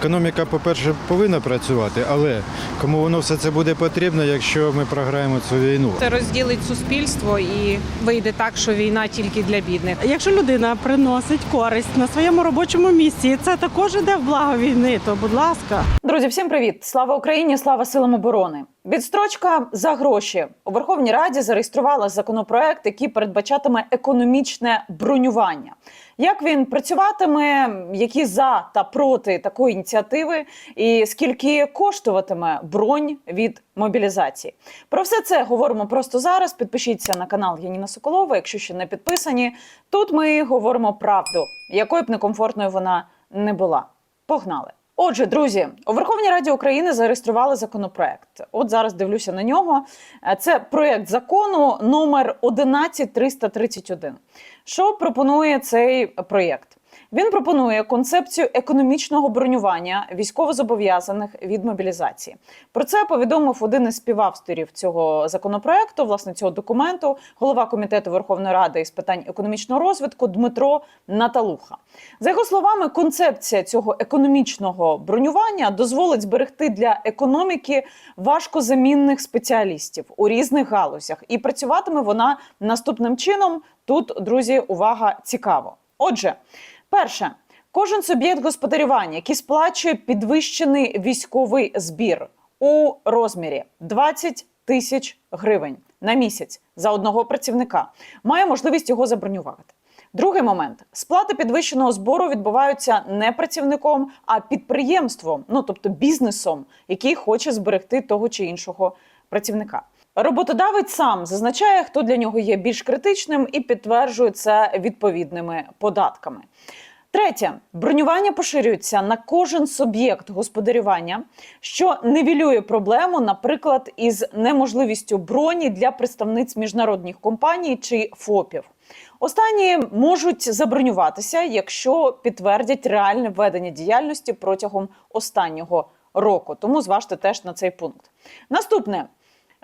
Економіка, по-перше, повинна працювати, але кому воно все це буде потрібно, якщо ми програємо цю війну? Це розділить суспільство і вийде так, що війна тільки для бідних. Якщо людина приносить користь на своєму робочому місці, і це також іде в благо війни, то будь ласка. Друзі, всім привіт! Слава Україні! Слава силам оборони! Відстрочка за гроші у Верховній Раді зареєструвала законопроект, який передбачатиме економічне бронювання. Як він працюватиме, які за та проти такої ініціативи, і скільки коштуватиме бронь від мобілізації? Про все це говоримо просто зараз. Підпишіться на канал Яніна Соколова, якщо ще не підписані. Тут ми говоримо правду, якою б некомфортною вона не була. Погнали! Отже, друзі, у Верховній Раді України зареєстрували законопроект. От зараз дивлюся на нього. Е, Це проект закону номер 11331. Що пропонує цей проєкт? Він пропонує концепцію економічного бронювання військовозобов'язаних від мобілізації. Про це повідомив один із співавторів цього законопроекту, власне цього документу, голова комітету Верховної Ради із питань економічного розвитку Дмитро Наталуха. За його словами, концепція цього економічного бронювання дозволить зберегти для економіки важкозамінних спеціалістів у різних галузях, і працюватиме вона наступним чином. Тут, друзі, увага цікаво. Отже, перше. Кожен суб'єкт господарювання, який сплачує підвищений військовий збір у розмірі 20 тисяч гривень на місяць за одного працівника, має можливість його забронювати. Другий момент: сплати підвищеного збору відбуваються не працівником, а підприємством, ну тобто бізнесом, який хоче зберегти того чи іншого працівника. Роботодавець сам зазначає, хто для нього є більш критичним, і підтверджує це відповідними податками. Третє бронювання поширюється на кожен суб'єкт господарювання, що нивелює проблему, наприклад, із неможливістю броні для представниць міжнародних компаній чи ФОПів. Останні можуть забронюватися, якщо підтвердять реальне ведення діяльності протягом останнього року. Тому зважте теж на цей пункт. Наступне.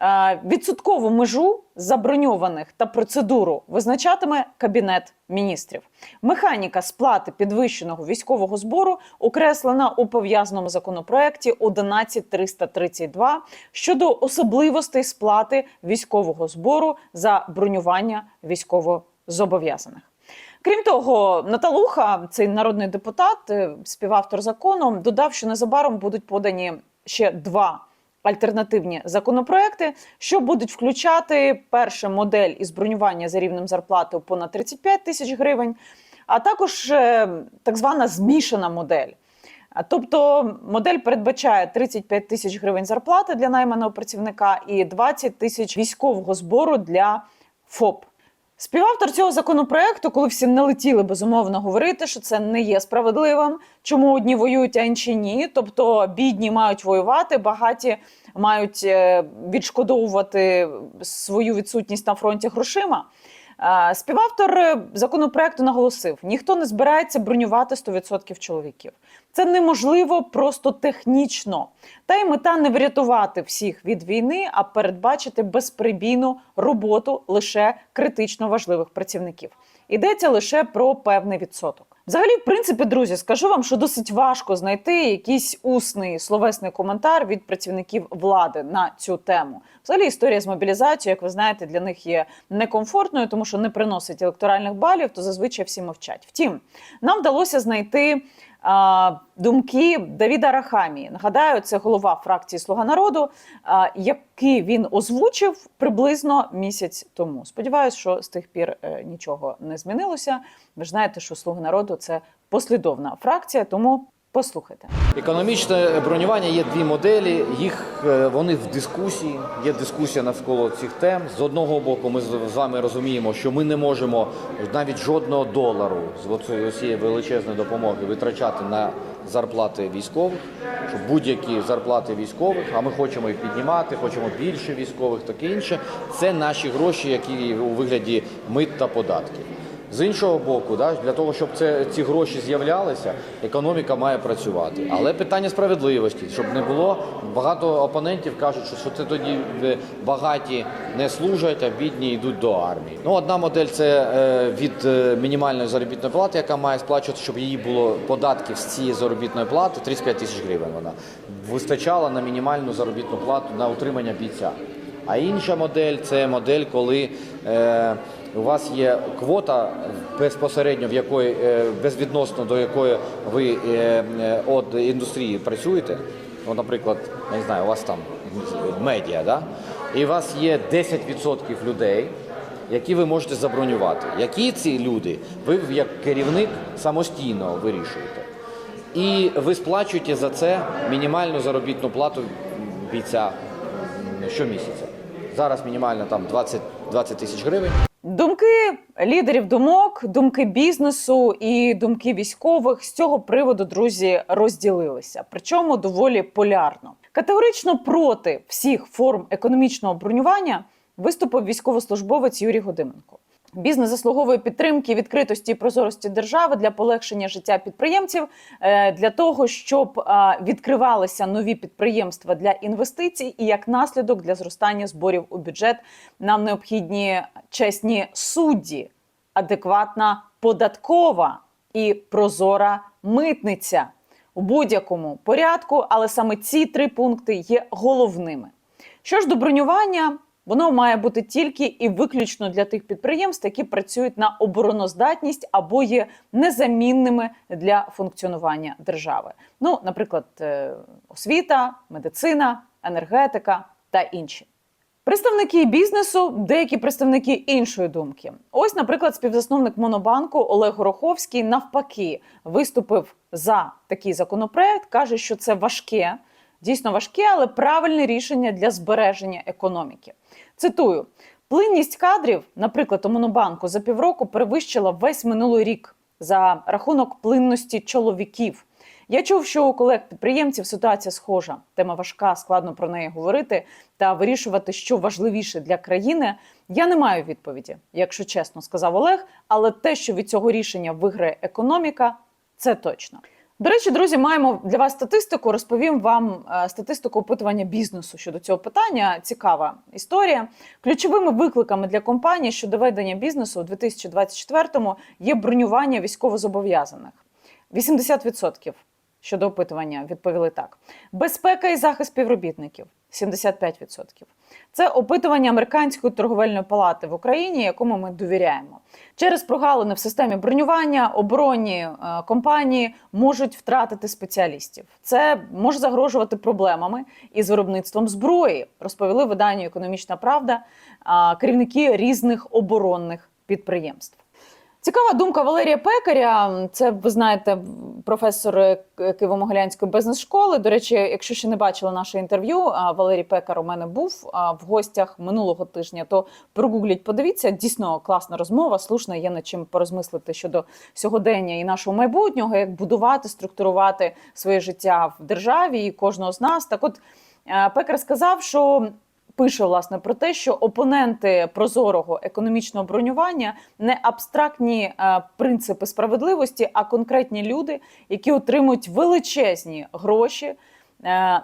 Е, Відсоткову межу заброньованих та процедуру визначатиме Кабінет міністрів. Механіка сплати підвищеного військового збору окреслена у пов'язаному законопроекті 11332 щодо особливостей сплати військового збору за бронювання військовозобов'язаних. Крім того, Наталуха, цей народний депутат, е, співавтор закону, додав, що незабаром будуть подані ще два альтернативні законопроекти, що будуть включати перша модель із бронювання за рівнем зарплати понад 35 тисяч гривень, а також е, так звана змішана модель. Тобто модель передбачає 35 тисяч гривень зарплати для найманого працівника і 20 тисяч військового збору для ФОП. Співавтор цього законопроекту, коли всі налетіли безумовно говорити, що це не є справедливим, чому одні воюють, а інші ні. Тобто бідні мають воювати, багаті мають е, відшкодовувати свою відсутність на фронті грошима. Співавтор е, законопроекту наголосив: ніхто не збирається бронювати 100% чоловіків. Це неможливо просто технічно. Та й мета не врятувати всіх від війни, а передбачити безперебійну роботу лише критично важливих працівників. Йдеться лише про певний відсоток. Взагалі, в принципі, друзі, скажу вам, що досить важко знайти якийсь усний словесний коментар від працівників влади на цю тему. Взагалі, історія з мобілізацією, як ви знаєте, для них є некомфортною, тому що не приносить електоральних балів, то зазвичай всі мовчать. Втім, нам вдалося знайти думки Давіда Рахамії. Нагадаю, це голова фракції Слуга народу, який він озвучив приблизно місяць тому. Сподіваюсь, що з тих пір е, нічого не змінилося. Ви ж знаєте, що Слуги народу це послідовна фракція, тому послухайте. Економічне бронювання є дві моделі. Їх е, вони в дискусії. Є дискусія навколо цих тем. З одного боку, ми з вами розуміємо, що ми не можемо навіть жодного долару з цієї величезної допомоги витрачати на зарплати військових, що будь-які зарплати військових, а ми хочемо їх піднімати, хочемо більше військових, таке інше. Це наші гроші, які у вигляді мит та податків. З іншого боку, для того, щоб ці гроші з'являлися, економіка має працювати. Але питання справедливості, щоб не було багато опонентів кажуть, що це тоді багаті не служать, а бідні йдуть до армії. Ну, одна модель це е, від е, мінімальної заробітної плати, яка має сплачувати, щоб її було податків з цієї заробітної плати 35 тисяч гривень. Вона вистачала на мінімальну заробітну плату на утримання бійця. А інша модель це модель, коли е, у вас є квота безпосередньо, в якої е, безвідносно до якої ви е, е, від індустрії працюєте. Ну, наприклад, я не знаю, у вас там медіа, да? і у вас є 10% людей, які ви можете забронювати. Які ці люди, ви як керівник самостійно вирішуєте. І ви сплачуєте за це мінімальну заробітну плату бійця щомісяця. Зараз мінімально там 20, 20 тисяч гривень. Думки лідерів думок, думки бізнесу і думки військових з цього приводу, друзі, розділилися. Причому доволі полярно. Категорично проти всіх форм економічного бронювання виступив військовослужбовець Юрій Годименко. Бізнес заслуговує підтримки, відкритості і прозорості держави для полегшення життя підприємців, е, для того, щоб е, відкривалися нові підприємства для інвестицій, і як наслідок для зростання зборів у бюджет нам необхідні чесні судді, адекватна податкова і прозора митниця у будь-якому порядку, але саме ці три пункти є головними. Що ж до бронювання, воно має бути тільки і виключно для тих підприємств, які працюють на обороноздатність або є незамінними для функціонування держави. Ну, наприклад, е, освіта, медицина, енергетика та інші. Представники бізнесу, деякі представники іншої думки. Ось, наприклад, співзасновник Монобанку Олег Гороховський навпаки виступив за такий законопроект, каже, що це важке, дійсно важке, але правильне рішення для збереження економіки. Цитую: плинність кадрів, наприклад, у Монобанку за півроку перевищила весь минулий рік за рахунок плинності чоловіків. Я чув, що у колег-підприємців ситуація схожа. Тема важка, складно про неї говорити та вирішувати, що важливіше для країни. Я не маю відповіді, якщо чесно сказав Олег. Але те, що від цього рішення виграє економіка, це точно. До речі, друзі, маємо для вас статистику. Розповім вам е, статистику опитування бізнесу щодо цього питання. Цікава історія. Ключовими викликами для компанії щодо ведення бізнесу у 2024-му є бронювання військовозобов'язаних. 80% щодо опитування відповіли так: безпека і захист співробітників 75%. Це опитування американської торговельної палати в Україні, якому ми довіряємо. Через прогалини в системі бронювання оборонні е, компанії можуть втратити спеціалістів. Це може загрожувати проблемами із виробництвом зброї, розповіли виданню Економічна Правда керівники різних оборонних підприємств. Цікава думка Валерія Пекаря. Це ви знаєте, професор е, Києво-Могилянської бізнес-школи. До речі, якщо ще не бачили наше інтерв'ю, Валерій Пекар у мене був в гостях минулого тижня. То прогугліть, подивіться. Дійсно класна розмова. Слушна, є над чим порозмислити щодо сьогодення і нашого майбутнього, як будувати, структурувати своє життя в державі і кожного з нас. Так, от е, Пекар сказав, що пише власне про те, що опоненти прозорого економічного бронювання не абстрактні е, принципи справедливості, а конкретні люди, які отримують величезні гроші. е,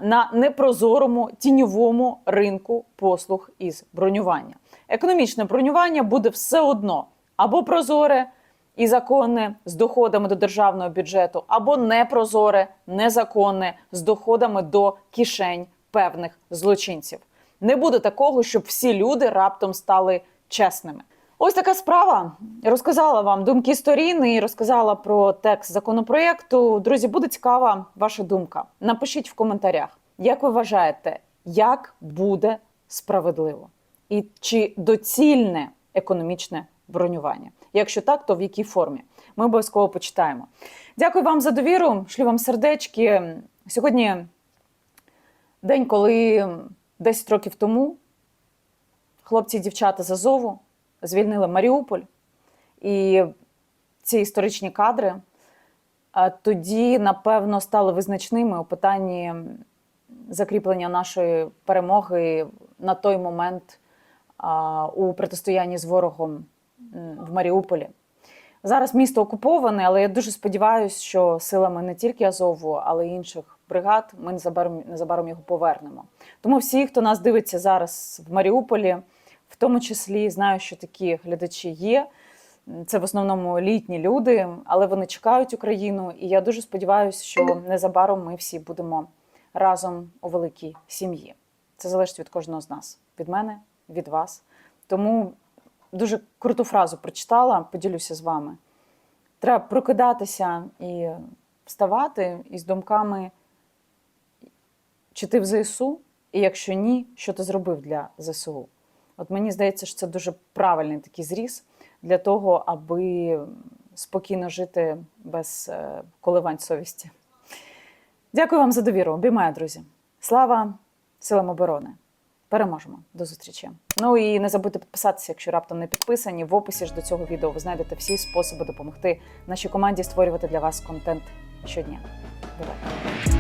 На непрозорому тіньовому ринку послуг із бронювання. Економічне бронювання буде все одно або прозоре і законне з доходами до державного бюджету, або непрозоре, незаконне з доходами до кишень певних злочинців. Не буде такого, щоб всі люди раптом стали чесними. Ось така справа. Розказала вам думки сторін і розказала про текст законопроєкту. Друзі, буде цікава ваша думка. Напишіть в коментарях, як ви вважаєте, як буде справедливо і чи доцільне економічне бронювання? Якщо так, то в якій формі? Ми обов'язково почитаємо. Дякую вам за довіру. Шлю вам сердечки. Сьогодні день, коли 10 років тому хлопці і дівчата з Азову звільнили Маріуполь. І ці історичні кадри тоді, напевно, стали визначними у питанні закріплення нашої перемоги на той момент у протистоянні з ворогом в Маріуполі. Зараз місто окуповане, але я дуже сподіваюся, що силами не тільки Азову, але й інших бригад ми незабаром, незабаром його повернемо. Тому всі, хто нас дивиться зараз в Маріуполі, в тому числі знаю, що такі глядачі є. Це в основному літні люди, але вони чекають Україну. І я дуже сподіваюся, що незабаром ми всі будемо разом у великій сім'ї. Це залежить від кожного з нас, від мене, від вас. Тому дуже круту фразу прочитала, поділюся з вами. Треба прокидатися і вставати із думками, чи ти в ЗСУ, і якщо ні, що ти зробив для ЗСУ. От мені здається, що це дуже правильний такий зріз для того, аби спокійно жити без е, коливань совісті. Дякую вам за довіру. Обіймаю, друзі. Слава силам оборони! Переможемо. До зустрічі. Ну і не забудьте підписатися, якщо раптом не підписані. В описі ж до цього відео ви знайдете всі способи допомогти нашій команді створювати для вас контент щодня. Бувайте!